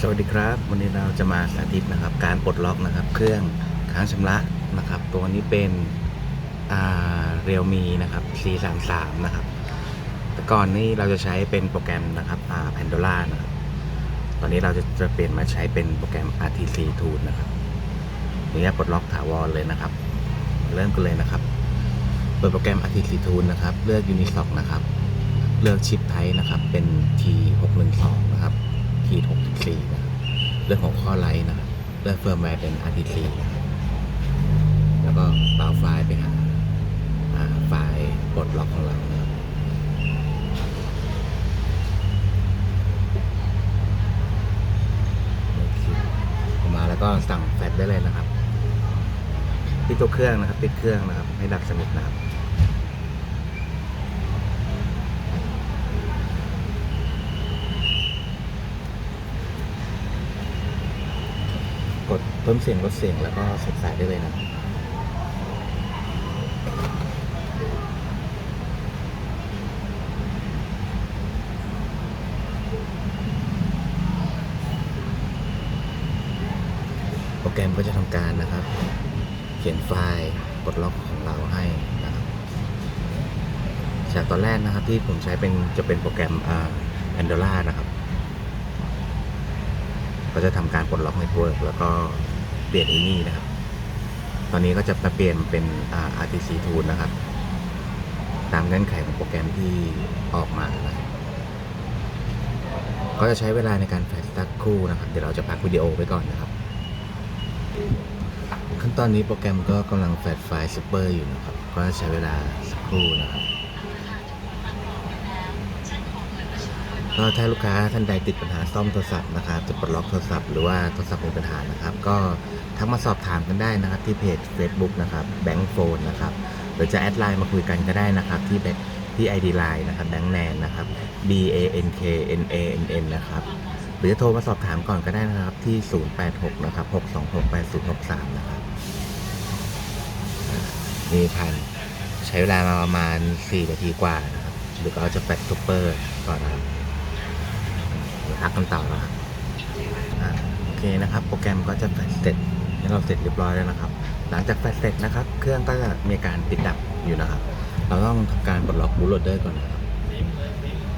สวัสดีครับ วันนี้เราจะมาสาธิตนะครับ การปลดล็อกนะครับ เครื่องค้างชำระนะครับ ตัวนี้เป็นอ่าเรียวมีนะครับ C33 นะครับ แต่ก่อนนี้เราจะใช้เป็นโปรแกรมนะครับอ่า Pandora นะครับ ตอนนี้เราจะจะเปลี่ยนมาใช้เป็นโปรแกรม RTC Tool นะครับนี่จะปลดล็อกถาวรเลยนะครับ เริ่มกันเลยนะครับ เปิดโปรแกรม RTC Tool นะครับ เลือก Unisoc นะครับ เลือกชิปไทนะครับ เป็น T612 นะครับ T64 นะเรื่องของข้อไลท์นะครับเลือกเฟิร์มแวร์เป็น RTC นะแล้วก็เปล่าไฟล์ไปหาไฟล์ปลดล็อกของเรานะครับโอเคออกมาแล้วก็สั่งแฟลชได้เลยนะครับปิดตัวเครื่องนะครับปิดเครื่องนะครับให้ดับสนิทนะครับ กดเพิ่มเสียงลดเสียงแล้วก็เสร็จสายได้เลยนะโปรแกรมก็จะทำการนะครับ เขียนไฟล์ปลดล็อกของเราให้นะครับจากตอนแรกนะครับที่ผมใช้เป็นจะเป็นโปรแกรมอ่า Pandora นะครับ ก็จะทำการปลดล็อกเน็ตเวิร์กแล้วก็เปลี่ยนอีนี่นะครับ ตอนนี้ก็จะมาเปลี่ยนเป็นอ่า RTC Tool นะครับ ตามเงื่อนไขของโปรแกรมที่ออกมานะครับก็จะใช้เวลาในการแฟลชสักครู่นะครับ เดี๋ยวเราจะพักวิดีโอไว้ก่อนนะครับ ขั้นตอนนี้โปรแกรมก็กำลังแฟลชไฟล์ซูเปอร์อยู่นะครับ ก็จะใช้เวลาสักครู่นะครับ ก็ถ้าลูกค้าท่านใดติดปัญหาซ่อมโทรศัพท์นะครับจะปลดล็อกโทรศัพท์หรือว่าโทรศัพท์มีปัญหานะครับ ก็ทักมาสอบถามกันได้นะครับ ที่เพจ Facebook นะครับแบงค์โฟนนะครับหรือจะแอดไลน์มาคุยกันก็ได้นะครับ ที่เบที่ ID Line นะครับแบงค์แนนนะครับ B A N K N A N N นะครับหรือจะโทรมาสอบถามก่อนก็ได้นะครับที่ 086 นะครับ 626 8063 นะครับอ่านี่ผ่านใช้เวลามาประมาณ 4 นาทีกว่านะครับหรือก็เอาจะแฟลชซูเปอร์ก่อนนะครับ พักกันต่อนะครับโอเคนะครับ โปรแกรมก็จะแฟลชเสร็จให้เราเสร็จเรียบร้อยแล้วนะครับ หลังจากแฟลชเสร็จนะครับ เครื่องก็จะมีการติดดับอยู่นะครับ เราต้องทำการปลดล็อกบูตโหลดเดอร์ก่อนนะครับ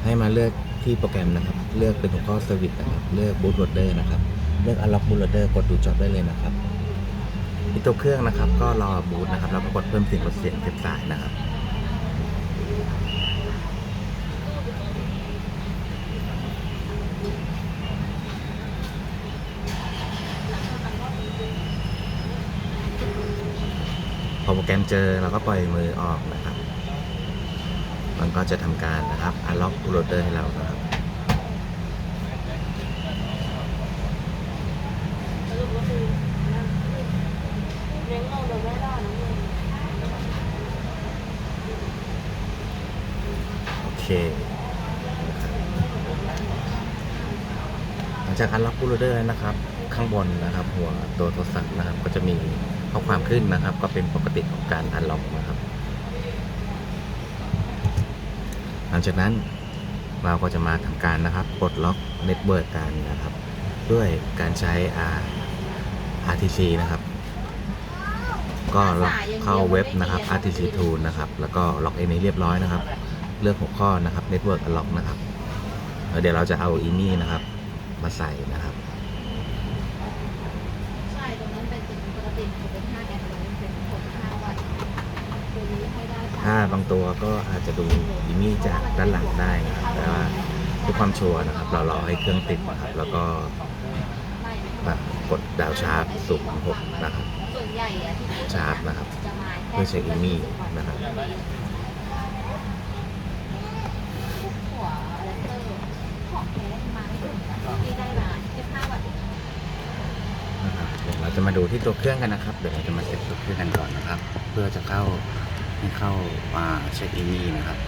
ให้มาเลือกที่โปรแกรมนะครับ เลือกเป็นหัวข้อเซอร์วิสนะครับ เลือกบูตโหลดเดอร์นะครับ เลือก unlock bootloader กดดูจอบได้เลยนะครับที่ตัวเครื่องนะครับ ก็รอบูตนะครับ แล้วก็กดเพิ่มเสียงลดเสียงเก็บสายนะครับ พอโปรแกรมเจอเราก็ปล่อยมือออกนะครับ มันก็จะทำการนะครับ unlock bootloader ให้เรานะครับสรุปก็คือเลี้ยงเราโอดนะมึงโอเคหลังจาก unlock bootloader นะครับ ข้างบนนะครับ หัวตัวโทรศัพท์นะครับ ก็จะมี ข้อความขึ้นนะครับ ก็เป็นปกติของการ unlock นะครับ หลังจากนั้นเราก็จะมาทำการนะครับปลดล็อกเน็ตเวิร์กกันนะครับ ด้วยการใช้ RTC นะครับ ก็ล็อกเข้าเว็บนะครับ RTC Tool นะครับ แล้วก็ล็อกเองนี้เรียบร้อยนะครับ เลือกหัวข้อนะครับ Network Unlock นะครับ เดี๋ยวเราจะเอาอีนี่นะครับ มาใส่นะครับ ใช่ ตรงนั้นเป็นจุดปกติจะเป็น5แอมป์ตรงนี้เป็น65วัตต์ตัวนี้ให้ได้ ถ้าบางตัวก็อาจจะดูอีนี่จากด้านหลังได้นะครับแต่ว่าเพื่อความชัวร์นะครับเรารอให้เครื่องติดนะครับแล้วก็กดดาวชาร์จสูงหกนะครับชาร์จนะครับเพื่อเช็คอีมี่อิมมีนะครับเดี๋ยวเราจะมาดูที่ตัวเครื่องกันนะครับ เดี๋ยวเราจะมาเซ็ตตัวเครื่องกันก่อนนะครับ เพื่อจะเข้า ให้เข้ามาเช็คอินนี่นะครับ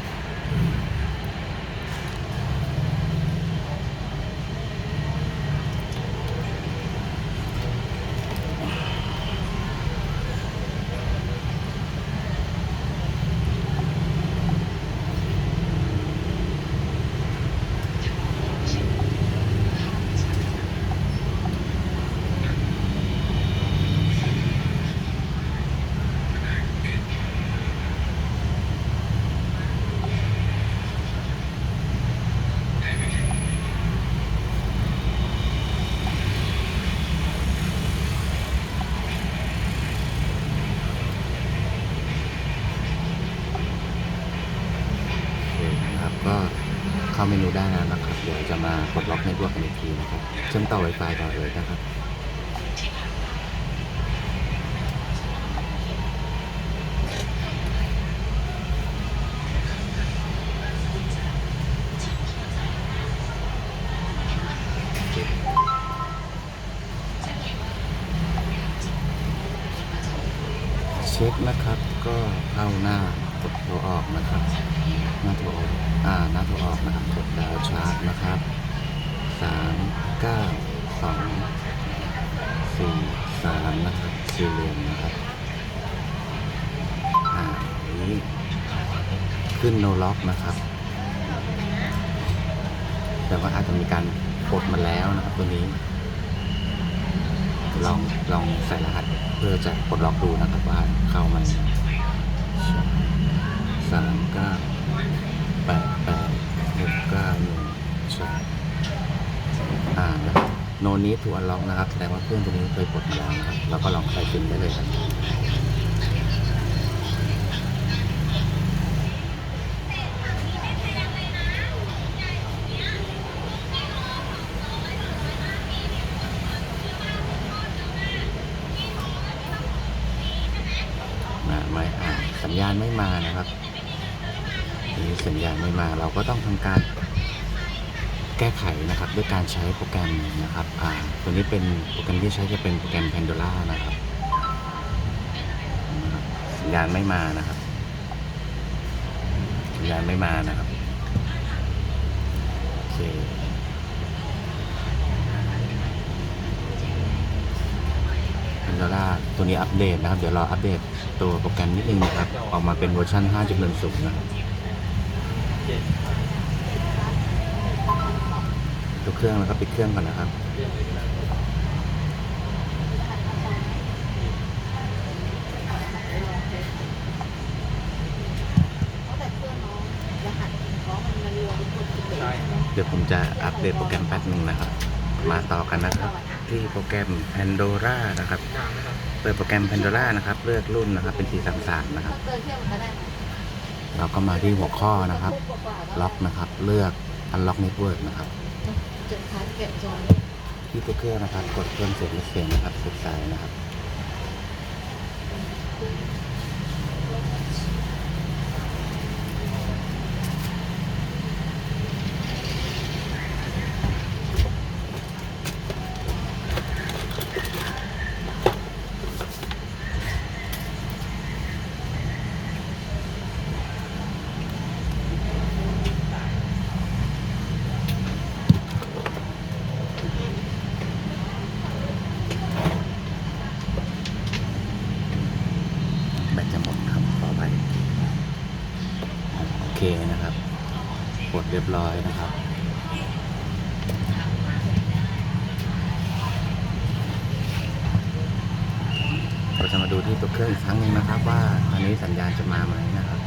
เข้าเมนูได้นะครับ เดี๋ยวจะมากดล็อกในตัวกันอีกทีนะครับ เชื่อมต่อ Wi-Fi ต่อเลยนะครับเช็คนะครับก็เข้าหน้า กดโทรออกนะครับ หน้าโทรออกอ่าหน้าโทรออกนะครับ กดดาวชาร์จนะครับสามเก้าสองสี่สามนะครับสี่เหลี่ยมนะครับอ่าอันนี้ขึ้นโนล็อกนะครับ แต่ว่าอาจจะมีการกดมาแล้วนะครับตัวนี้ ลองลองใส่รหัสเพื่อจะปลดล็อกดูนะครับว่าเข้ามัน สามเก้าแปดแปดหกเก้าหนึ่งสองอ่านะครับโนนี้ถูกอันล็อกนะครับแสดงว่าเครื่องตัวนี้เคยปลดมาแล้วนะครับแล้วก็ลองใส่ซิมได้เลยครับนะไม่อ่าสัญญาณไม่มานะครับที นี้สัญญาณไม่มา เราก็ต้องทำการแก้ไขนะครับด้วยการใช้โปรแกรมนะครับอ่าตัวนี้เป็นโปรแกรมที่ใช้จะเป็นโปรแกรม Pandora นะครับ สัญญาณไม่มานะครับ สัญญาณไม่มานะครับโอเค Pandora ตัวนี้อัปเดตนะครับ เดี๋ยวรออัปเดตตัวโปรแกรมนิดนึงนะครับ ออกมาเป็นเวอร์ชัน5.10 นะครับ ดเครื่องนะครับแต่เครื่องน้อนนมันรวมเป็นคนสิบเดเดี๋ยวผมจะอัปเดตโปรแกรมแป๊บนึงนะครับ มาต่อกันนะครับ ที่โปรแกรม Pandora นะครับ เปิดโปรแกรม Pandora นะครับ เลือกรุ่นนะครับเป็น 433 นะครับ เกินเที่ยวมันก็ได้ไหมเราก็มาที่หัวข้อนะครับ ล็อกนะครับเลือก Unlock Network นะครับจนคันเก็บจอยที่ตัวเครื่องนะครับ กดเครื่องเสียงและเสียงนะครับสุดสายนะครับ แบตจะหมดครับต่อไป โอเคนะครับ กด เรียบร้อยนะครับเราจะมาดูที่ตัวเครื่องอีกครั้งหนึงนะครับ ว่าอันนี้สัญญาณจะมาไหมนะครับ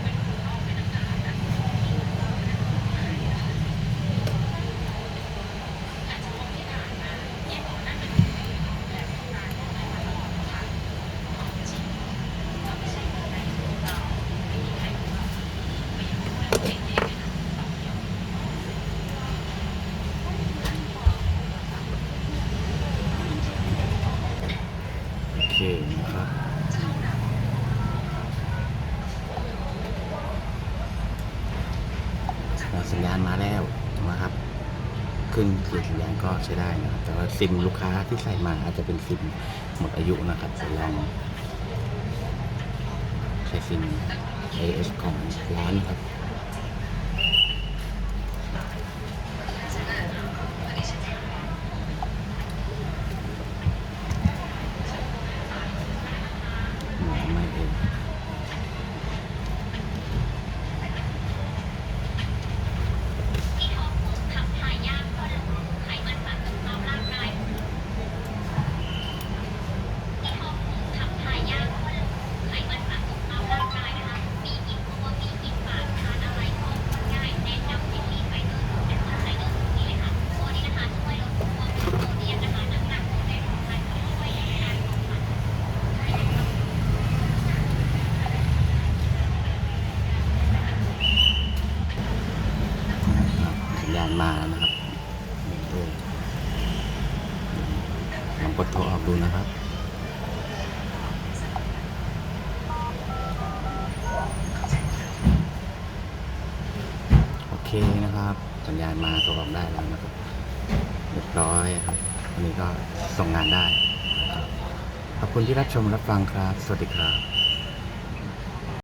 โอเคนะครับ สัญญาณมาแล้วนะครับ ขึ้นขีดสัญญาณก็ ใช้ได้นะครับแต่ว่าซิมลูกค้าที่ใส่มาอาจจะเป็นซิมหมดอายุนะครับลองใช้ซิม AS ของร้านครับ ไม่เองสัญญาณมาแล้วนะครับเออ ดูนะ ครับโอเคนะครับสัญญาณมาตกลงได้แล้วนะครับเรียบร้อยครับวันนี้ก็ส่งงานได้ครับขอบคุณที่รับชมรับฟังครับ สวัสดีครับ